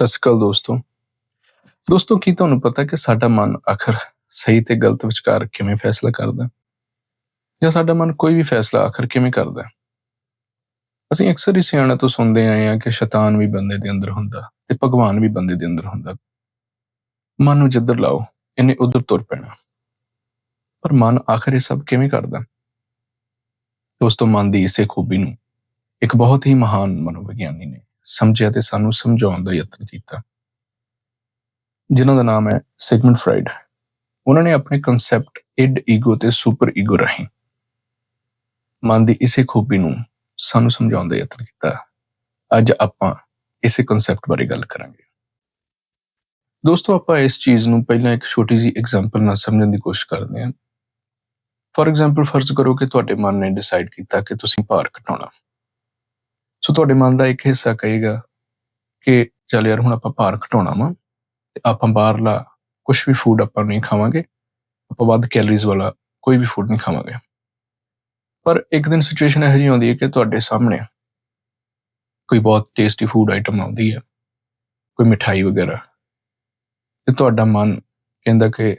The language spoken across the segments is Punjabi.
ਸਤਿ ਸ਼੍ਰੀ ਅਕਾਲ ਦੋਸਤੋ। ਦੋਸਤੋ, ਕੀ ਤੁਹਾਨੂੰ ਪਤਾ ਕਿ ਸਾਡਾ ਮਨ ਆਖਰ ਸਹੀ ਤੇ ਗਲਤ ਵਿਚਕਾਰ ਕਿਵੇਂ ਫੈਸਲਾ ਕਰਦਾ ਜਾਂ ਸਾਡਾ ਮਨ ਕੋਈ ਵੀ ਫੈਸਲਾ ਆਖਰ ਕਿਵੇਂ ਕਰਦਾ ਅਸੀਂ ਅਕਸਰ ਹੀ ਸਿਆਣਿਆਂ ਤੋਂ ਸੁਣਦੇ ਆਏ ਹਾਂ ਕਿ ਸ਼ੈਤਾਨ ਵੀ ਬੰਦੇ ਦੇ ਅੰਦਰ ਹੁੰਦਾ ਤੇ ਭਗਵਾਨ ਵੀ ਬੰਦੇ ਦੇ ਅੰਦਰ ਹੁੰਦਾ। ਮਨ ਨੂੰ ਜਿੱਧਰ ਲਾਓ, ਇਹਨੇ ਉਧਰ ਤੁਰ ਪੈਣਾ। ਪਰ ਮਨ ਆਖਰ ਇਹ ਸਭ ਕਿਵੇਂ ਕਰਦਾ ਦੋਸਤੋ, ਮਨ ਦੀ ਇਸੇ ਖੂਬੀ ਨੂੰ ਇੱਕ ਬਹੁਤ ਹੀ ਮਹਾਨ ਮਨੋਵਿਗਿਆਨੀ ਨੇ ਸਮਝਿਆ ਤੇ ਸਾਨੂੰ ਸਮਝਾਉਣ ਦਾ ਯਤਨ ਕੀਤਾ। ਜਿਨ੍ਹਾਂ ਦਾ ਨਾਮ ਹੈ ਸਿਗਮੰਡ ਫਰਾਈਡ। ਉਹਨਾਂ ਨੇ ਆਪਣੇ ਕਨਸੈਪਟ ਇਡ ਈਗੋ ਤੇ ਸੁਪਰ ਈਗੋ ਰਾਹੀਂ ਮਨ ਦੀ ਇਸੇ ਖੂਬੀ ਨੂੰ ਸਾਨੂੰ ਸਮਝਾਉਣ ਦਾ ਯਤਨ ਕੀਤਾ। ਅੱਜ ਆਪਾਂ ਇਸੇ ਕਨਸੈਪਟ ਬਾਰੇ ਗੱਲ ਕਰਾਂਗੇ। ਦੋਸਤੋ, ਆਪਾਂ ਇਸ ਚੀਜ਼ ਨੂੰ ਪਹਿਲਾਂ ਇੱਕ ਛੋਟੀ ਜੀ ਐਗਜ਼ਾਮਪਲ ਨਾਲ ਸਮਝਣ ਦੀ ਕੋਸ਼ਿਸ਼ ਕਰਦੇ ਹਾਂ। ਫੋਰ ਐਗਜ਼ਾਮਪਲ ਫਰਜ਼ ਕਰੋ ਕਿ ਤੁਹਾਡੇ ਮਨ ਨੇ ਡਿਸਾਈਡ ਕੀਤਾ ਕਿ ਤੁਸੀਂ ਭਾਰ ਘਟਾਉਣਾ। ਸੋ ਤੁਹਾਡੇ ਮਨ ਦਾ ਇੱਕ ਹਿੱਸਾ ਕਹੇਗਾ ਕਿ ਚੱਲ ਯਾਰ, ਹੁਣ ਆਪਾਂ ਭਾਰ ਘਟਾਉਣਾ ਵਾ ਤੇ ਆਪਾਂ ਬਾਹਰਲਾ ਕੁਝ ਵੀ ਫੂਡ ਆਪਾਂ ਨਹੀਂ ਖਾਵਾਂਗੇ, ਆਪਾਂ ਵੱਧ ਕੈਲਰੀਜ਼ ਵਾਲਾ ਕੋਈ ਵੀ ਫੂਡ ਨਹੀਂ ਖਾਵਾਂਗੇ। ਪਰ ਇੱਕ ਦਿਨ ਸਿਚੁਏਸ਼ਨ ਇਹੋ ਜਿਹੀ ਆਉਂਦੀ ਹੈ ਕਿ ਤੁਹਾਡੇ ਸਾਹਮਣੇ ਕੋਈ ਬਹੁਤ ਟੇਸਟੀ ਫੂਡ ਆਈਟਮ ਆਉਂਦੀ ਹੈ, ਕੋਈ ਮਠਾਈ ਵਗੈਰਾ, ਤੇ ਤੁਹਾਡਾ ਮਨ ਕਹਿੰਦਾ ਕਿ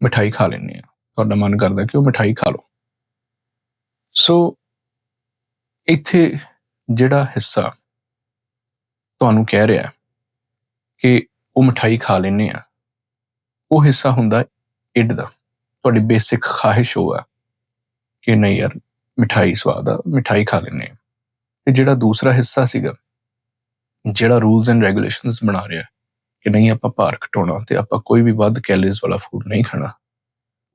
ਮਠਾਈ ਖਾ ਲੈਂਦੇ ਆ ਤੁਹਾਡਾ ਮਨ ਕਰਦਾ ਕਿ ਉਹ ਮਠਾਈ ਖਾ ਲਓ। ਸੋ ਇੱਥੇ ਜਿਹੜਾ ਹਿੱਸਾ ਤੁਹਾਨੂੰ ਕਹਿ ਰਿਹਾ ਕਿ ਉਹ ਮਠਾਈ ਖਾ ਲੈਨੇ ਆ ਉਹ ਹਿੱਸਾ ਹੁੰਦਾ ਇੱਡ ਦਾ। ਤੁਹਾਡੀ ਬੇਸਿਕ ਖਾਹਿਸ਼ ਹੋਆ ਕਿ ਨਹੀਂ ਯਾਰ, ਮਠਾਈ ਸਵਾਦ ਆ, ਮਠਾਈ ਖਾ ਲੈਨੇ ਆ ਤੇ ਜਿਹੜਾ ਦੂਸਰਾ ਹਿੱਸਾ ਸੀਗਾ, ਜਿਹੜਾ ਰੂਲਸ ਐਂਡ ਰੈਗੂਲੇਸ਼ਨਸ ਬਣਾ ਰਿਹਾ ਕਿ ਨਹੀਂ ਆਪਾਂ ਭਾਰ ਘਟਾਉਣਾ ਤੇ ਆਪਾਂ ਕੋਈ ਵੀ ਵੱਧ ਕੈਲਰੀਜ਼ ਵਾਲਾ ਫੂਡ ਨਹੀਂ ਖਾਣਾ,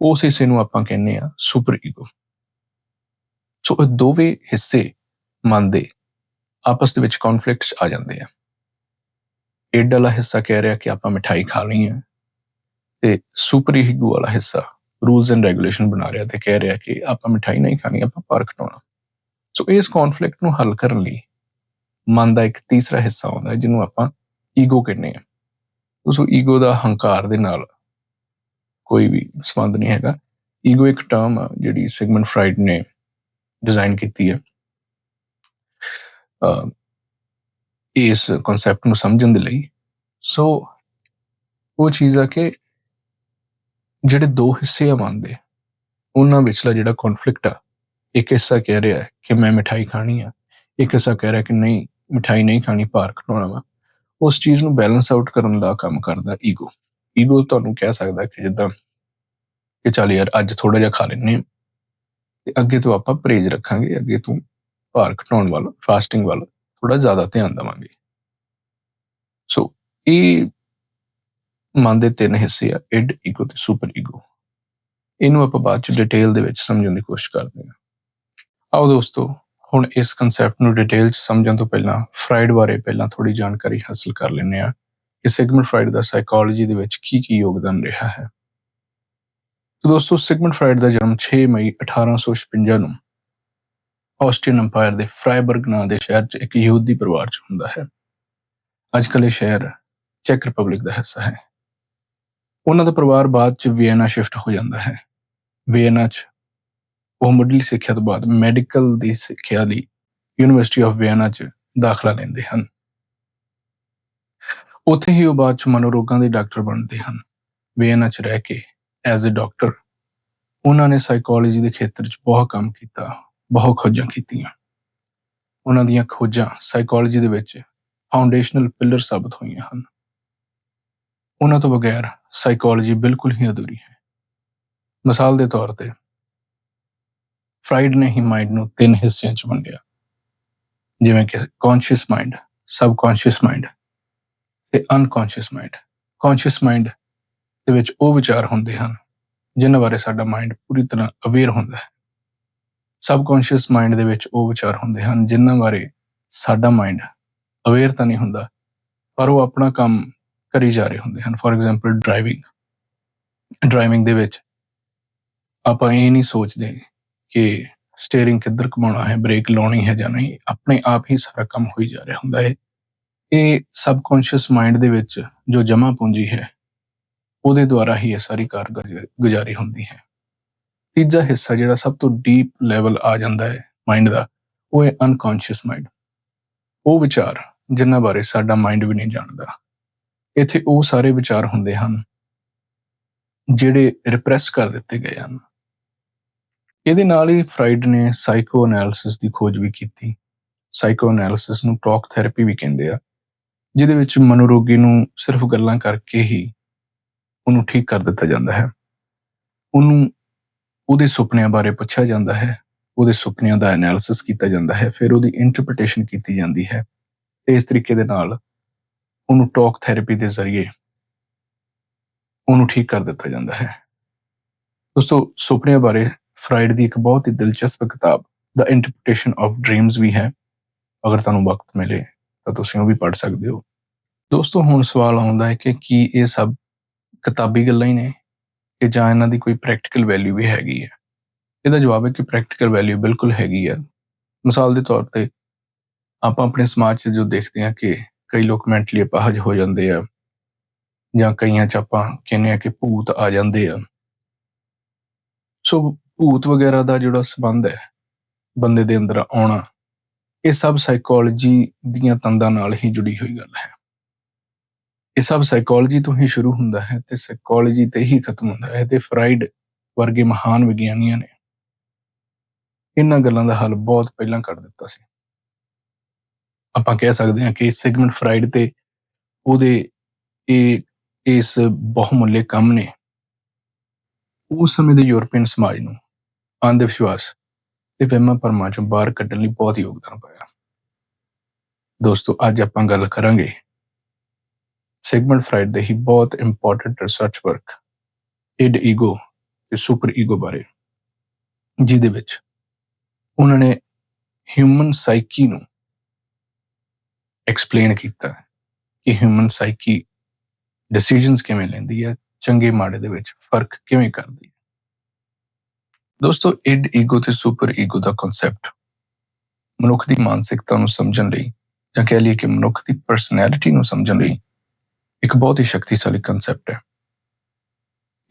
ਉਸ ਹਿੱਸੇ ਨੂੰ ਆਪਾਂ ਕਹਿੰਦੇ ਆ ਸੁਪਰ ਈਗੋ। ਸੋ ਇਹ ਦੋਵੇਂ ਹਿੱਸੇ ਮਨ ਦੇ ਆਪਸ ਦੇ ਵਿੱਚ ਕਨਫਲਿਕਟਸ ਆ ਜਾਂਦੇ ਆ ਏਡ ਵਾਲਾ ਹਿੱਸਾ ਕਹਿ ਰਿਹਾ ਕਿ ਆਪਾਂ ਮਿਠਾਈ ਖਾ ਲਈ ਹੈ ਤੇ ਸੁਪਰ ਈਗੋ ਵਾਲਾ ਹਿੱਸਾ ਰੂਲਸ ਐਂਡ ਰੈਗੂਲੇਸ਼ਨ ਬਣਾ ਰਿਹਾ ਤੇ ਕਹਿ ਰਿਹਾ ਕਿ ਆਪਾਂ ਮਿਠਾਈ ਨਹੀਂ ਖਾਣੀ, ਆਪਾਂ ਭਾਰ ਘਟਾਉਣਾ ਸੋ ਇਸ ਕਨਫਲਿਕਟ ਨੂੰ ਹੱਲ ਕਰਨ ਲਈ ਮਨ ਦਾ ਇੱਕ ਤੀਸਰਾ ਹਿੱਸਾ ਆਉਂਦਾ ਹੈ, ਜਿਹਨੂੰ ਆਪਾਂ ਈਗੋ ਕਹਿੰਦੇ ਆ ਉਸ ਈਗੋ ਦਾ ਹੰਕਾਰ ਦੇ ਨਾਲ ਕੋਈ ਵੀ ਸੰਬੰਧ ਨਹੀਂ ਹੈਗਾ। ਈਗੋ ਇੱਕ ਟਰਮ ਆ ਜਿਹੜੀ ਸਿਗਮੰਡ ਫਰਾਈਡ ਨੇ ਡਿਜ਼ਾਈਨ ਕੀਤੀ ਹੈ। ਇਸ ਕਨਸੈਪਟ ਨੂੰ ਸਮਝਣ ਦੇ ਲਈ। ਸੋ ਉਹ ਚੀਜ਼ ਆ ਕਿ ਜਿਹੜੇ ਦੋ ਹਿੱਸੇ ਆ ਮੰਨਦੇ ਉਹਨਾਂ ਵਿਚਲਾ ਜਿਹੜਾ ਕਨਫਲਿਕਟ ਆ, ਇੱਕ ਹਿੱਸਾ ਕਹਿ ਰਿਹਾ ਹੈ ਕਿ ਮੈਂ ਮਿਠਾਈ ਖਾਣੀ ਆ, ਇੱਕ ਹਿੱਸਾ ਕਹਿ ਰਿਹਾ ਕਿ ਨਹੀਂ, ਮਿਠਾਈ ਨਹੀਂ ਖਾਣੀ, ਭਾਰ ਘਟਾਉਣਾ ਵਾ। ਉਸ ਚੀਜ਼ ਨੂੰ ਬੈਲੈਂਸ ਆਊਟ ਕਰਨ ਦਾ ਕੰਮ ਕਰਦਾ ਈਗੋ ਈਗੋ ਤੁਹਾਨੂੰ ਕਹਿ ਸਕਦਾ ਕਿ ਜਿੱਦਾਂ ਕਿ ਚੱਲ ਯਾਰ ਅੱਜ ਥੋੜਾ ਜਿਹਾ ਖਾ ਲੈਨੇ ਤੇ ਅੱਗੇ ਤੋਂ ਆਪਾਂ ਪਰਹੇਜ਼ ਰੱਖਾਂਗੇ, ਅੱਗੇ ਤੋਂ ਭਾਰ ਘਟਾਉਣ ਵੱਲ, ਫਾਸਟਿੰਗ ਵੱਲ ਥੋੜਾ ਜ਼ਿਆਦਾ ਧਿਆਨ ਦੇਵਾਂਗੇ। ਸੋ ਇਹ ਮਨ ਦੇ ਤਿੰਨ ਹਿੱਸੇ ਆ ਇਡ ਈਗੋ ਤੇ ਸੁਪਰ ਈਗੋ ਇਹਨੂੰ ਆਪਾਂ ਬਾਅਦ ਚ ਡਿਟੇਲ ਦੇ ਵਿੱਚ ਸਮਝਣ ਦੀ ਕੋਸ਼ਿਸ਼ ਕਰਦੇ ਹਾਂ। ਆਓ ਦੋਸਤੋ, ਹੁਣ ਇਸ ਕਨਸੈਪਟ ਨੂੰ ਡਿਟੇਲ ਚ ਸਮਝਣ ਤੋਂ ਪਹਿਲਾਂ ਫਰਾਈਡ ਬਾਰੇ ਪਹਿਲਾਂ ਥੋੜੀ ਜਾਣਕਾਰੀ ਹਾਸਲ ਕਰ ਲੈਂਦੇ ਆ ਕਿ ਸਿਗਮੰਡ ਫਰਾਈਡ ਦਾ ਸਾਈਕੋਲੋਜੀ ਦੇ ਵਿੱਚ ਕੀ ਕੀ ਯੋਗਦਾਨ ਰਿਹਾ ਹੈ। ਤਾਂ ਦੋਸਤੋ ਸਿਗਮੰਡ ਫਰਾਈਡ ਦਾ ਜਨਮ 6 ਮਈ 1856 ਨੂੰ ਆਸਟਰੀਅਨ ਅੰਪਾਇਰ ਦੇ ਫਰਾਇਬਰਗ ਨਾਂ ਦੇ ਸ਼ਹਿਰ 'ਚ ਇੱਕ ਯਹੂਦੀ ਪਰਿਵਾਰ 'ਚ ਹੁੰਦਾ ਹੈ। ਅੱਜ ਕੱਲ੍ਹ ਇਹ ਸ਼ਹਿਰ ਚੈਕ ਰਿਪਬਲਿਕ ਦਾ ਹਿੱਸਾ ਹੈ। ਉਹਨਾਂ ਦਾ ਪਰਿਵਾਰ ਬਾਅਦ 'ਚ ਵੀਏਨਾ ਸ਼ਿਫਟ ਹੋ ਜਾਂਦਾ ਹੈ। ਵੀਏਨਾ 'ਚ ਉਹ ਮੁੱਢਲੀ ਸਿੱਖਿਆ ਤੋਂ ਬਾਅਦ ਮੈਡੀਕਲ ਦੀ ਸਿੱਖਿਆ ਲਈ ਯੂਨੀਵਰਸਿਟੀ ਆਫ ਵੀਏਨਾ 'ਚ ਦਾਖਲਾ ਲੈਂਦੇ ਹਨ। ਉੱਥੇ ਹੀ ਉਹ ਬਾਅਦ 'ਚ ਮਨੋਰੋਗਾਂ ਦੇ ਡਾਕਟਰ ਬਣਦੇ ਹਨ। ਵੀਏਨਾ 'ਚ ਰਹਿ ਕੇ ਐਜ਼ ਅ ਡਾਕਟਰ ਉਹਨਾਂ ਨੇ ਸਾਈਕੋਲੋਜੀ ਦੇ ਖੇਤਰ 'ਚ ਬਹੁਤ ਕੰਮ ਕੀਤਾ। ਬਹੁਤ ਖੋਜਾਂ ਕੀਤੀਆਂ। ਉਹਨਾਂ ਦੀਆਂ ਖੋਜਾਂ ਸਾਈਕੋਲੋਜੀ ਦੇ ਵਿੱਚ ਫਾਊਂਡੇਸ਼ਨਲ ਪਿਲਰ ਸਾਬਤ ਹੋਈਆਂ ਹਨ। ਉਹਨਾਂ ਤੋਂ ਬਗੈਰ ਸਾਈਕੋਲੋਜੀ ਬਿਲਕੁਲ ਹੀ ਅਧੂਰੀ ਹੈ। ਮਿਸਾਲ ਦੇ ਤੌਰ ਤੇ ਫਰਾਈਡ ਨੇ ਹੀ ਮਾਈਂਡ ਨੂੰ ਤਿੰਨ ਹਿੱਸਿਆਂ 'ਚ ਵੰਡਿਆ। ਜਿਵੇਂ ਕਿ ਕੌਨਸ਼ੀਅਸ ਮਾਈਂਡ ਸਬਕੌਨਸ਼ੀਅਸ ਮਾਈਂਡ ਤੇ ਅਨਕੌਨਸ਼ੀਅਸ ਮਾਈਂਡ ਕੌਨਸ਼ੀਅਸ ਮਾਈਂਡ ਦੇ ਵਿੱਚ ਉਹ ਵਿਚਾਰ ਹੁੰਦੇ ਹਨ, ਜਿਨ੍ਹਾਂ ਬਾਰੇ ਸਾਡਾ ਮਾਈਂਡ ਪੂਰੀ ਤਰ੍ਹਾਂ ਅਵੇਅਰ ਹੁੰਦਾ ਹੈ। ਸਬਕੌਨਸ਼ੀਅਸ ਮਾਈਂਡ ਦੇ ਵਿੱਚ ਉਹ ਵਿਚਾਰ ਹੁੰਦੇ ਹਨ, ਜਿਨ੍ਹਾਂ ਬਾਰੇ ਸਾਡਾ ਮਾਈਂਡ ਅਵੇਅਰ ਤਾਂ ਨਹੀਂ ਹੁੰਦਾ, ਪਰ ਉਹ ਆਪਣਾ ਕੰਮ ਕਰੀ ਜਾ ਰਹੇ ਹੁੰਦੇ ਹਨ। ਫੋਰ ਐਗਜ਼ਾਮਪਲ ਡਰਾਈਵਿੰਗ ਡਰਾਈਵਿੰਗ ਦੇ ਵਿੱਚ ਆਪਾਂ ਇਹ ਨਹੀਂ ਸੋਚਦੇ ਕਿ ਸਟੀਅਰਿੰਗ ਕਿੱਧਰ ਘੁਮਾਉਣਾ ਹੈ ਬ੍ਰੇਕ ਲਾਉਣੀ ਹੈ ਜਾਂ ਨਹੀਂ। ਆਪਣੇ ਆਪ ਹੀ ਸਾਰਾ ਕੰਮ ਹੋਈ ਜਾ ਰਿਹਾ ਹੁੰਦਾ ਹੈ। ਇਹ ਸਬਕੌਨਸ਼ੀਅਸ ਮਾਈਂਡ ਦੇ ਵਿੱਚ ਜੋ ਜਮਾ ਪੂੰਜੀ ਹੈ, ਉਹਦੇ ਦੁਆਰਾ ਹੀ ਇਹ ਸਾਰੀ ਕਾਰਗੁਜ਼ਾਰੀ ਹੁੰਦੀ ਹੈ। ਤੀਜਾ ਹਿੱਸਾ ਜਿਹੜਾ ਸਭ ਤੋਂ ਡੀਪ ਲੈਵਲ ਆ ਜਾਂਦਾ ਹੈ ਮਾਈਂਡ ਦਾ, ਉਹ ਹੈ ਅਨਕੌਂਸ਼ੀਅਸ ਮਾਈਂਡ ਉਹ ਵਿਚਾਰ ਜਿਨ੍ਹਾਂ ਬਾਰੇ ਸਾਡਾ ਮਾਈਂਡ ਵੀ ਨਹੀਂ ਜਾਣਦਾ। ਇੱਥੇ ਉਹ ਸਾਰੇ ਵਿਚਾਰ ਹੁੰਦੇ ਹਨ ਜਿਹੜੇ ਰਿਪਰੈਸ ਕਰ ਦਿੱਤੇ ਗਏ ਹਨ। ਇਹਦੇ ਨਾਲ ਹੀ ਫਰਾਈਡ ਨੇ ਸਾਈਕੋ ਐਨਾਲਿਸਿਸ ਦੀ ਖੋਜ ਵੀ ਕੀਤੀ। ਸਾਈਕੋ ਐਨਾਲਿਸਿਸ ਨੂੰ ਟਾਕ ਥੈਰੇਪੀ ਵੀ ਕਹਿੰਦੇ ਆ, ਜਿਹਦੇ ਵਿੱਚ ਮਨੋਰੋਗੀ ਨੂੰ ਸਿਰਫ ਗੱਲਾਂ ਕਰਕੇ ਹੀ ਉਹਨੂੰ ਠੀਕ ਕਰ ਦਿੱਤਾ ਜਾਂਦਾ ਹੈ। ਉਹਨੂੰ ਉਹਦੇ ਸੁਪਨਿਆਂ ਬਾਰੇ ਪੁੱਛਿਆ ਜਾਂਦਾ ਹੈ, ਉਹਦੇ ਸੁਪਨਿਆਂ ਦਾ ਐਨਾਲਿਸਿਸ ਕੀਤਾ ਜਾਂਦਾ ਹੈ, ਫਿਰ ਉਹਦੀ ਇੰਟਰਪ੍ਰੀਟੇਸ਼ਨ ਕੀਤੀ ਜਾਂਦੀ ਹੈ ਤੇ ਇਸ ਤਰੀਕੇ ਦੇ ਨਾਲ ਉਹਨੂੰ ਟਾਕ ਥੈਰੇਪੀ ਦੇ ਜ਼ਰੀਏ ਉਹਨੂੰ ਠੀਕ ਕਰ ਦਿੱਤਾ ਜਾਂਦਾ ਹੈ। ਦੋਸਤੋ, ਸੁਪਨਿਆਂ ਬਾਰੇ ਫਰਾਇਡ ਦੀ ਇੱਕ ਬਹੁਤ ਹੀ ਦਿਲਚਸਪ ਕਿਤਾਬ ਦਾ ਇੰਟਰਪ੍ਰੀਟੇਸ਼ਨ ਆਫ ਡ੍ਰੀਮਸ ਵੀ ਹੈ। ਅਗਰ ਤੁਹਾਨੂੰ ਵਕਤ ਮਿਲੇ ਤਾਂ ਤੁਸੀਂ ਉਹ ਵੀ ਪੜ੍ਹ ਸਕਦੇ ਹੋ। ਦੋਸਤੋ, ਹੁਣ ਸਵਾਲ ਆਉਂਦਾ ਹੈ ਕਿ ਕੀ ਇਹ ਸਭ ਕਿਤਾਬੀ ਗੱਲਾਂ ਹੀ ਨੇ? ਕਿ ਜਾਂ ਇਹਨਾਂ ਦੀ ਕੋਈ ਪ੍ਰੈਕਟੀਕਲ ਵੈਲਿਊ ਵੀ ਹੈਗੀ ਹੈ। ਇਹਦਾ ਜਵਾਬ ਹੈ ਕਿ ਪ੍ਰੈਕਟੀਕਲ ਵੈਲਿਊ ਬਿਲਕੁਲ ਹੈਗੀ ਹੈ। ਮਿਸਾਲ ਦੇ ਤੌਰ ਤੇ ਆਪਾਂ ਆਪਣੇ ਸਮਾਜ 'ਚ ਜੋ ਦੇਖਦੇ ਹਾਂ ਕਿ ਕਈ ਲੋਕ ਮੈਂਟਲੀ ਅਪਾਹਜ ਹੋ ਜਾਂਦੇ ਆ ਜਾਂ ਕਈਆਂ 'ਚ ਆਪਾਂ ਕਹਿੰਦੇ ਆ ਕਿ ਭੂਤ ਆ ਜਾਂਦੇ ਆ। ਸੋ ਭੂਤ ਵਗੈਰਾ ਦਾ ਜਿਹੜਾ ਸਬੰਧ ਹੈ, ਬੰਦੇ ਦੇ ਅੰਦਰ ਆਉਣਾ, ਇਹ ਸਭ ਸਾਈਕੋਲੋਜੀ ਦੀਆਂ ਤੰਦਾਂ ਨਾਲ ਹੀ ਜੁੜੀ ਹੋਈ ਗੱਲ ਹੈ। ਇਹ ਸਭ ਸਾਈਕੋਲੋਜੀ ਤੋਂ ਹੀ ਸ਼ੁਰੂ ਹੁੰਦਾ ਹੈ ਤੇ ਸਾਈਕੋਲੋਜੀ ਤੇ ਹੀ ਖਤਮ ਹੁੰਦਾ ਹੈ ਤੇ ਫਰਾਈਡ ਵਰਗੇ ਮਹਾਨ ਵਿਗਿਆਨੀਆਂ ਨੇ ਇਹਨਾਂ ਗੱਲਾਂ ਦਾ ਹੱਲ ਬਹੁਤ ਪਹਿਲਾਂ ਕਰ ਦਿੱਤਾ ਸੀ। ਆਪਾਂ ਕਹਿ ਸਕਦੇ ਹਾਂ ਕਿ ਸਿਗਮੰਡ ਫਰਾਈਡ ਤੇ ਉਹਦੇ ਇਹ, ਇਸ ਬਹੁਮੁੱਲੇ ਕੰਮ ਨੇ ਉਸ ਸਮੇਂ ਦੇ ਯੂਰਪੀਅਨ ਸਮਾਜ ਨੂੰ ਅੰਧ ਵਿਸ਼ਵਾਸ ਤੇ ਵਹਿਮਾਂ ਭਰਮਾਂ ਚੋਂ ਬਾਹਰ ਕੱਢਣ ਲਈ ਬਹੁਤ ਯੋਗਦਾਨ ਪਾਇਆ। ਦੋਸਤੋ, ਅੱਜ ਆਪਾਂ ਗੱਲ ਕਰਾਂਗੇ ਸਿਗਮੰਡ ਫਰਾਇਡ ਦੇ ਹੀ ਬਹੁਤ important research work id ego ਤੇ ਸੁਪਰ ਈਗੋ ਬਾਰੇ, ਜਿਹਦੇ ਵਿੱਚ ਉਹਨਾਂ ਨੇ ਹਿਊਮਨ ਸਾਈਕੀ ਨੂੰ ਐਕਸਪਲੇਨ ਕੀਤਾ ਕਿ ਹਿਊਮਨ ਸਾਈਕੀ ਡਿਸੀਜਨਸ ਕਿਵੇਂ ਲੈਂਦੀ ਹੈ, ਚੰਗੇ ਮਾੜੇ ਦੇ ਵਿੱਚ ਫ਼ਰਕ ਕਿਵੇਂ ਕਰਦੀ ਹੈ। ਦੋਸਤੋ ਇਡ ਈਗੋ ਤੇ ਸੁਪਰ ਈਗੋ ਦਾ ਕਨਸੈਪਟ ਮਨੁੱਖ ਦੀ ਮਾਨਸਿਕਤਾ ਨੂੰ ਸਮਝਣ ਲਈ ਜਾਂ ਕਹਿ ਲਈਏ ਕਿ ਮਨੁੱਖ ਦੀ ਪਰਸਨੈਲਿਟੀ ਨੂੰ ਸਮਝਣ ਲਈ ਇੱਕ ਬਹੁਤ ਹੀ ਸ਼ਕਤੀਸ਼ਾਲੀ ਕਨਸੈਪਟ ਹੈ।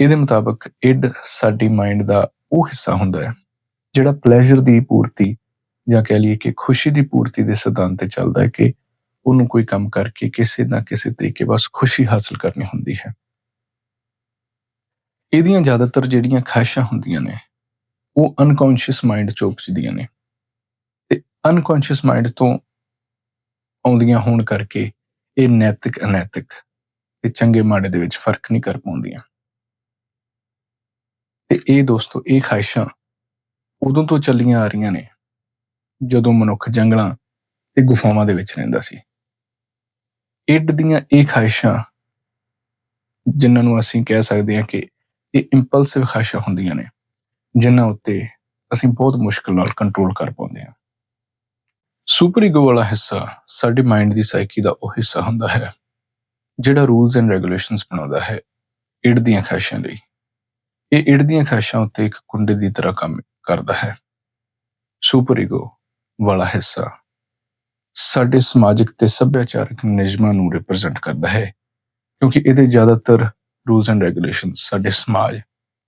ਇਹਦੇ ਮੁਤਾਬਕ ਇਡ ਸਾਡੀ ਮਾਈਂਡ ਦਾ ਉਹ ਹਿੱਸਾ ਹੁੰਦਾ ਹੈ, ਜਿਹੜਾ ਪਲੇਜ਼ਰ ਦੀ ਪੂਰਤੀ ਜਾਂ ਕਹਿ ਲਈਏ ਕਿ ਖੁਸ਼ੀ ਦੀ ਪੂਰਤੀ ਦੇ ਸਿਧਾਂਤ ਤੇ ਚੱਲਦਾ ਹੈ ਕਿ ਉਹਨੂੰ ਕੋਈ ਕੰਮ ਕਰਕੇ ਕਿਸੇ ਨਾ ਕਿਸੇ ਤਰੀਕੇ ਬਸ ਖੁਸ਼ੀ ਹਾਸਲ ਕਰਨੀ ਹੁੰਦੀ ਹੈ। ਇਹਦੀਆਂ ਜ਼ਿਆਦਾਤਰ ਜਿਹੜੀਆਂ ਖਾਹਿਸ਼ਾਂ ਹੁੰਦੀਆਂ ਨੇ, ਉਹ ਅਨਕੌਂਸ਼ੀਅਸ ਮਾਈਂਡ ਚੋਂ ਉਪਜਦੀਆਂ ਨੇ। ਤੇ ਅਨਕੌਂਸ਼ੀਅਸ ਮਾਈਂਡ ਤੋਂ ਆਉਂਦੀਆਂ ਹੋਣ ਕਰਕੇ ਇਹ ਨੈਤਿਕ ਅਨੈਤਿਕ ਤੇ ਚੰਗੇ ਮਾੜੇ ਦੇ ਵਿੱਚ ਫ਼ਰਕ ਨਹੀਂ ਕਰ ਪਾਉਂਦੀਆਂ। ਤੇ ਇਹ ਦੋਸਤੋ, ਇਹ ਖਾਹਿਸ਼ਾਂ ਉਦੋਂ ਤੋਂ ਚੱਲੀਆਂ ਆ ਰਹੀਆਂ ਨੇ ਜਦੋਂ ਮਨੁੱਖ ਜੰਗਲਾਂ ਤੇ ਗੁਫਾਵਾਂ ਦੇ ਵਿੱਚ ਰਹਿੰਦਾ ਸੀ। ਇੱਡ ਦੀਆਂ ਇਹ ਖਾਹਿਸ਼ਾਂ ਜਿਨ੍ਹਾਂ ਨੂੰ ਅਸੀਂ ਕਹਿ ਸਕਦੇ ਹਾਂ ਕਿ ਇਹ ਇੰਪਲਸਿਵ ਖਾਹਿਸ਼ਾਂ ਹੁੰਦੀਆਂ ਨੇ, ਜਿਨ੍ਹਾਂ ਉੱਤੇ ਅਸੀਂ ਬਹੁਤ ਮੁਸ਼ਕਲ ਨਾਲ ਕੰਟਰੋਲ ਕਰ ਪਾਉਂਦੇ ਹਾਂ। ਸੁਪਰ ਈਗੋ ਵਾਲਾ ਹਿੱਸਾ ਸਾਡੇ ਮਾਈਂਡ ਦੀ ਸਾਈਕੀ ਦਾ ਉਹ ਹਿੱਸਾ ਹੁੰਦਾ ਹੈ। ਜਿਹੜਾ ਰੂਲਸ ਐਂਡ ਰੈਗੂਲੇਸ਼ਨਸ ਬਣਾਉਂਦਾ ਹੈ ਇੜ ਦੀਆਂ ਖਾਸ਼ਾਂ ਲਈ। ਇਹ ਇੜ ਦੀਆਂ ਖਾਸ਼ਾਂ ਉੱਤੇ ਇੱਕ ਕੁੰਡੇ ਦੀ ਤਰ੍ਹਾਂ ਕੰਮ ਕਰਦਾ ਹੈ। ਸੁਪਰ ਈਗੋ ਵਾਲਾ ਹਿੱਸਾ ਸਾਡੇ ਸਮਾਜਿਕ ਤੇ ਸੱਭਿਆਚਾਰਕ ਨਿਯਮਾਂ ਨੂੰ ਰਿਪਰੈਜ਼ੈਂਟ ਕਰਦਾ ਹੈ, ਕਿਉਂਕਿ ਇਹਦੇ ਜ਼ਿਆਦਾਤਰ ਰੂਲਸ ਐਂਡ ਰੈਗੂਲੇਸ਼ਨਸ ਸਾਡੇ ਸਮਾਜ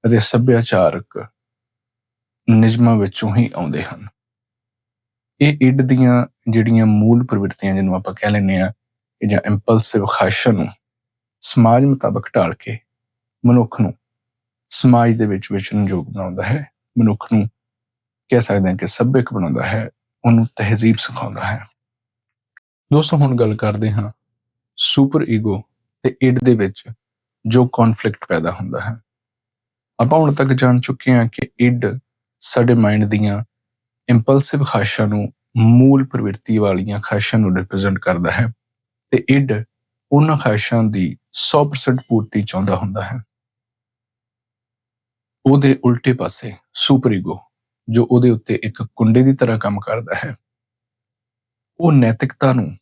ਅਤੇ ਸੱਭਿਆਚਾਰਕ ਨਿਯਮਾਂ ਵਿੱਚੋਂ ਹੀ ਆਉਂਦੇ ਹਨ। ਇਹ ਇਡ ਦੀਆਂ ਜਿਹੜੀਆਂ ਮੂਲ ਪ੍ਰਵਿਰਤੀਆਂ ਜਿਹਨੂੰ ਆਪਾਂ ਕਹਿ ਲੈਂਦੇ ਆ ਜਾਂ ਇੰਪਲਸਿਵ ਖਾਸ਼ਾਂ ਨੂੰ, ਸਮਾਜ ਮੁਤਾਬਕ ਢਾਲ ਕੇ ਮਨੁੱਖ ਨੂੰ, ਸਮਾਜ ਦੇ ਵਿੱਚ ਵਿਚਰਨਯੋਗ ਬਣਾਉਂਦਾ ਹੈ, ਮਨੁੱਖ ਨੂੰ ਕਹਿ ਸਕਦੇ ਹਾਂ ਕਿ ਸੱਭਿਅਕ ਬਣਾਉਂਦਾ ਹੈ, ਉਹਨੂੰ ਤਹਿਜ਼ੀਬ ਸਿਖਾਉਂਦਾ ਹੈ। ਦੋਸਤੋ, ਹੁਣ ਗੱਲ ਕਰਦੇ ਹਾਂ ਸੁਪਰ ਈਗੋ ਤੇ ਇਡ ਦੇ ਵਿੱਚ ਜੋ ਕਨਫਲਿਕਟ ਪੈਦਾ ਹੁੰਦਾ ਹੈ। ਆਪਾਂ ਹੁਣ ਤੱਕ ਜਾਣ ਚੁੱਕੇ ਹਾਂ ਕਿ ਇਡ ਸਾਡੇ ਮਾਈਂਡ ਦੀਆਂ ਇੰਪਲਸਿਵ ਖਾਸ਼ਾਂ ਨੂੰ ਮੂਲ ਪ੍ਰਵਿਰਤੀ ਵਾਲੀਆਂ ਖਾਹਿਸ਼ਾਂ ਨੂੰ ਰਿਪਰੈਜ਼ੈਂਟ ਕਰਦਾ ਹੈ। ਤੇ ਇਡ ਉਹਨਾਂ ਖਾਸ਼ਾਂ ਦੀ 100% ਪੂਰਤੀ ਚਾਹੁੰਦਾ ਹੁੰਦਾ ਹੈ। ਉਹਦੇ ਉਲਟੇ ਪਾਸੇ ਸੁਪਰ ਈਗੋ ਜੋ ਉਹਦੇ ਉੱਤੇ ਇੱਕ ਕੁੰਡੇ ਦੀ ਤਰ੍ਹਾਂ ਕੰਮ ਕਰਦਾ ਹੈ, ਉਹ ਨੈਤਿਕਤਾ ਨੂੰ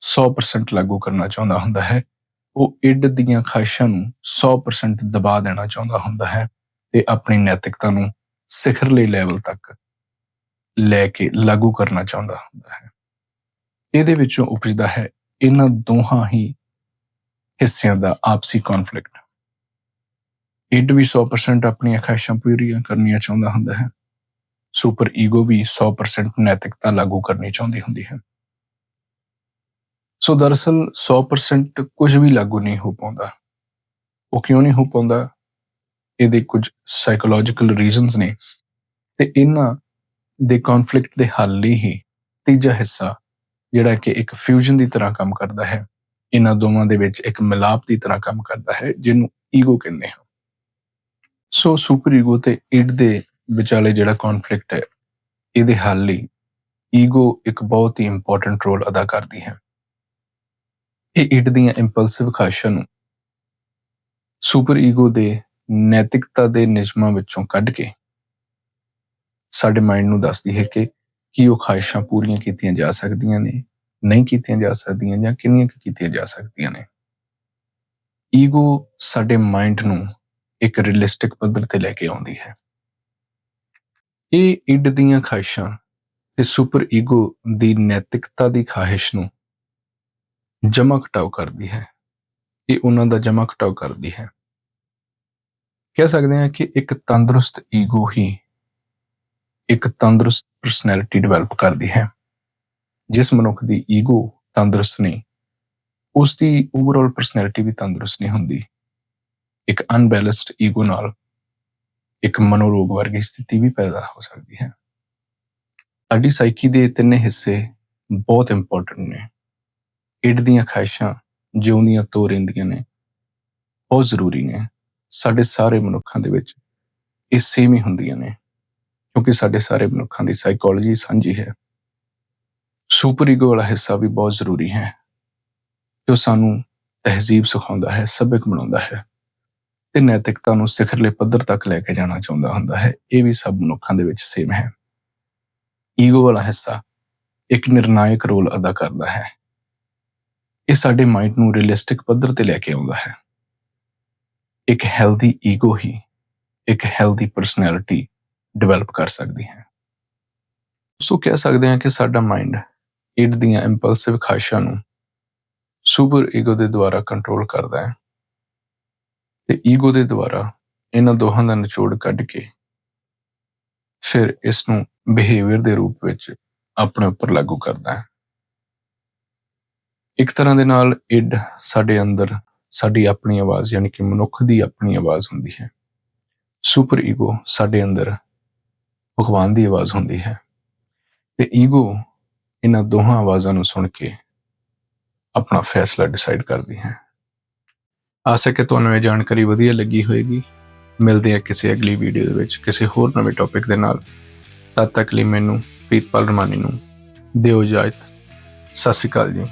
100% ਲਾਗੂ ਕਰਨਾ ਚਾਹੁੰਦਾ ਹੁੰਦਾ ਹੈ। ਉਹ ਇੱਡ ਦੀਆਂ ਖਾਹਿਸ਼ਾਂ ਨੂੰ 100% ਦਬਾ ਦੇਣਾ ਚਾਹੁੰਦਾ ਹੁੰਦਾ ਹੈ ਤੇ ਆਪਣੀ ਨੈਤਿਕਤਾ ਨੂੰ ਸਿਖਰਲੇ ਲੈਵਲ ਤੱਕ ਲੈ ਕੇ ਲਾਗੂ ਕਰਨਾ ਚਾਹੁੰਦਾ ਹੁੰਦਾ ਹੈ। ਇਹਦੇ ਵਿੱਚੋਂ ਉਪਜਦਾ ਹੈ ਇਹਨਾਂ ਦੋਹਾਂ ਹੀ ਹਿੱਸਿਆਂ ਦਾ ਆਪਸੀ ਕਨਫਲਿਕਟ ਇਡ ਵੀ 100% ਆਪਣੀਆਂ ਖਾਹਿਸ਼ਾਂ ਪੂਰੀਆਂ ਕਰਨੀਆਂ ਚਾਹੁੰਦਾ ਹੁੰਦਾ ਹੈ। ਸੁਪਰ ਈਗੋ ਵੀ 100% ਨੈਤਿਕਤਾ ਲਾਗੂ ਕਰਨੀ ਚਾਹੁੰਦੀ ਹੁੰਦੀ ਹੈ। ਸੋ ਦਰਅਸਲ 100% ਕੁਝ ਵੀ ਲਾਗੂ ਨਹੀਂ ਹੋ ਪਾਉਂਦਾ। ਉਹ ਕਿਉਂ ਨਹੀਂ ਹੋ ਪਾਉਂਦਾ? ਇਹਦੇ ਕੁਝ ਸਾਈਕੋਲੋਜੀਕਲ ਰੀਜ਼ਨਸ ਨੇ। ਤੇ ਇਹਨਾਂ ਦੇ ਕਨਫਲਿਕਟ ਦੇ ਹੱਲ ਲਈ ਹੀ ਤੀਜਾ ਹਿੱਸਾ ਜਿਹੜਾ ਕਿ ਇੱਕ ਫਿਊਜ਼ਨ ਦੀ ਤਰ੍ਹਾਂ ਕੰਮ ਕਰਦਾ ਹੈ, ਇਹਨਾਂ ਦੋਵਾਂ ਦੇ ਵਿੱਚ ਇੱਕ ਮਿਲਾਪ ਦੀ ਤਰ੍ਹਾਂ ਕੰਮ ਕਰਦਾ ਹੈ, ਜਿਹਨੂੰ ਈਗੋ ਕਹਿੰਦੇ ਹਾਂ। ਸੋ ਸੁਪਰ ਈਗੋ ਤੇ ਇਡ ਦੇ ਵਿਚਾਲੇ ਜਿਹੜਾ ਕਨਫਲਿਕਟ ਹੈ, ਇਹਦੇ ਹੱਲ ਲਈ ਈਗੋ ਇੱਕ ਬਹੁਤ ਹੀ ਇੰਪੋਰਟੈਂਟ ਰੋਲ ਅਦਾ ਕਰਦੀ ਹੈ। ਇਹ ਇਡ ਦੀਆਂ ਇੰਪਲਸਿਵ ਖਾਸ਼ਾਂ ਨੂੰ ਸੁਪਰ ਈਗੋ ਦੇ ਨੈਤਿਕਤਾ ਦੇ ਨਿਯਮਾਂ ਵਿੱਚੋਂ ਕੱਢ ਕੇ ਸਾਡੇ ਮਾਈਂਡ ਨੂੰ ਦੱਸਦੀ ਹੈ ਕਿ ਕੀ ਉਹ ਖਾਹਿਸ਼ਾਂ ਪੂਰੀਆਂ ਕੀਤੀਆਂ ਜਾ ਸਕਦੀਆਂ ਨੇ, ਨਹੀਂ ਕੀਤੀਆਂ ਜਾ ਸਕਦੀਆਂ ਜਾਂ ਕਿੰਨੀਆਂ ਕੁ ਕੀਤੀਆਂ ਜਾ ਸਕਦੀਆਂ ਨੇ। ਈਗੋ ਸਾਡੇ ਮਾਈਂਡ ਨੂੰ ਇੱਕ ਰੀਅਲਿਸਟਿਕ ਪੱਧਰ ਤੇ ਲੈ ਕੇ ਆਉਂਦੀ ਹੈ। ਇਹ ਇੱਡ ਦੀਆਂ ਖਾਹਿਸ਼ਾਂ ਤੇ ਸੁਪਰ ਈਗੋ ਦੀ ਨੈਤਿਕਤਾ ਦੀ ਖਾਹਿਸ਼ ਨੂੰ ਜਮਾ ਘਟਾਓ ਕਰਦੀ ਹੈ। ਇਹ ਉਹਨਾਂ ਦਾ ਜਮਾ ਘਟਾਓ ਕਰਦੀ ਹੈ। ਕਹਿ ਸਕਦੇ ਹਾਂ ਕਿ ਇੱਕ ਤੰਦਰੁਸਤ ਈਗੋ ਹੀ ਇੱਕ ਤੰਦਰੁਸਤ ਪਰਸਨੈਲਿਟੀ ਡਿਵੈਲਪ ਕਰਦੀ ਹੈ। ਜਿਸ ਮਨੁੱਖ ਦੀ ਈਗੋ ਤੰਦਰੁਸਤ ਨਹੀਂ ਉਸ ਦੀ ਓਵਰਆਲ ਪਰਸਨੈਲਿਟੀ ਵੀ ਤੰਦਰੁਸਤ ਨਹੀਂ ਹੁੰਦੀ। ਇੱਕ ਅਨਬੈਲੈਂਸਡ ਈਗੋ ਨਾਲ ਇੱਕ ਮਨੋਰੋਗ ਵਰਗੀ ਸਥਿਤੀ ਵੀ ਪੈਦਾ ਹੋ ਸਕਦੀ ਹੈ। ਸਾਡੀ ਸਾਈਕੀ ਦੇ ਤਿੰਨੇ ਹਿੱਸੇ ਬਹੁਤ ਇੰਪੋਰਟੈਂਟ ਨੇ। ਇੱਡ ਦੀਆਂ ਖਾਹਿਸ਼ਾਂ, ਜਿਉਂਦੀਆਂ ਤੋ ਰਹਿੰਦੀਆਂ ਨੇ, ਬਹੁਤ ਜ਼ਰੂਰੀ ਨੇ। ਸਾਡੇ ਸਾਰੇ ਮਨੁੱਖਾਂ ਦੇ ਵਿੱਚ ਇਹ ਸੇਮ ਹੀ ਹੁੰਦੀਆਂ ਨੇ। ਕਿਉਂਕਿ ਸਾਡੇ ਸਾਰੇ ਮਨੁੱਖਾਂ ਦੀ ਸਾਈਕੋਲੋਜੀ ਸਾਂਝੀ ਹੈ। ਸੁਪਰ ਈਗੋ ਵਾਲਾ ਹਿੱਸਾ ਵੀ ਬਹੁਤ ਜ਼ਰੂਰੀ ਹੈ। ਜੋ ਸਾਨੂੰ ਤਹਿਜ਼ੀਬ ਸਿਖਾਉਂਦਾ ਹੈ ਸਭਿਅਕ ਬਣਾਉਂਦਾ ਹੈ ਤੇ ਨੈਤਿਕਤਾ ਨੂੰ ਸਿਖਰਲੇ ਪੱਧਰ ਤੱਕ ਲੈ ਕੇ ਜਾਣਾ ਚਾਹੁੰਦਾ ਹੁੰਦਾ ਹੈ, ਇਹ ਵੀ ਸਭ ਮਨੁੱਖਾਂ ਦੇ ਵਿੱਚ ਸੇਮ ਹੈ। ਈਗੋ ਵਾਲਾ ਹਿੱਸਾ ਇੱਕ ਨਿਰਣਾਇਕ ਰੋਲ ਅਦਾ ਕਰਦਾ ਹੈ। ਇਹ ਸਾਡੇ ਮਾਈਂਡ ਨੂੰ ਰੀਅਲਿਸਟਿਕ ਪੱਧਰ ਤੇ ਲੈ ਕੇ ਆਉਂਦਾ ਹੈ। ਇੱਕ ਹੈਲਦੀ ਈਗੋ ਹੀ, ਇੱਕ ਹੈਲਦੀ ਪਰਸਨੈਲਿਟੀ ਡਿਵੈਲਪ ਕਰ ਸਕਦੀ ਹੈ। ਸੋ ਕਹਿ ਸਕਦੇ ਹਾਂ ਕਿ ਸਾਡਾ ਮਾਈਂਡ ਇਡ ਦੀਆਂ ਇੰਪਲਸਿਵ ਖਾਸ਼ਾਂ ਨੂੰ ਸੁਪਰ ਈਗੋ ਦੇ ਦੁਆਰਾ ਕੰਟਰੋਲ ਕਰਦਾ ਹੈ ਤੇ ਈਗੋ ਦੇ ਦੁਆਰਾ ਇਹਨਾਂ ਦੋਹਾਂ ਦਾ ਨਿਚੋੜ ਕੱਢ ਕੇ ਫਿਰ ਇਸ ਨੂੰ ਬਿਹੇਵੀਅਰ ਦੇ ਰੂਪ ਵਿੱਚ ਆਪਣੇ ਉੱਪਰ ਲਾਗੂ ਕਰਦਾ ਹੈ। ਇੱਕ ਤਰ੍ਹਾਂ ਦੇ ਨਾਲ ਇਡ ਸਾਡੇ ਅੰਦਰ ਸਾਡੀ ਆਪਣੀ ਆਵਾਜ਼, ਯਾਨੀ ਕਿ ਮਨੁੱਖ ਦੀ ਆਪਣੀ ਆਵਾਜ਼ ਹੁੰਦੀ ਹੈ। ਸੁਪਰ ਈਗੋ ਸਾਡੇ ਅੰਦਰ ਭਗਵਾਨ ਦੀ ਆਵਾਜ਼ ਹੁੰਦੀ ਹੈ। ਤੇ ਈਗੋ ਇਹਨਾਂ ਦੋਹਾਂ ਆਵਾਜ਼ਾਂ ਨੂੰ ਸੁਣ ਕੇ ਆਪਣਾ ਫੈਸਲਾ ਡਿਸਾਈਡ ਕਰਦੀ ਹੈ। ਆਸ ਹੈ ਕਿ ਤੁਹਾਨੂੰ ਇਹ ਜਾਣਕਾਰੀ ਵਧੀਆ ਲੱਗੀ ਹੋਵੇਗੀ ਮਿਲਦੇ ਹਾਂ ਕਿਸੇ ਅਗਲੀ ਵੀਡੀਓ ਦੇ ਵਿੱਚ ਕਿਸੇ ਹੋਰ ਨਵੇਂ ਟੌਪਿਕ ਦੇ ਨਾਲ। ਤਦ ਤੱਕ ਲਈ ਮੈਨੂੰ ਪ੍ਰੀਤਪਾਲ ਰਮਾਨੀ ਨੂੰ ਦਿਓ ਇਜਾਜ਼ਤ। ਸਤਿ ਸ਼੍ਰੀ ਅਕਾਲ ਜੀ।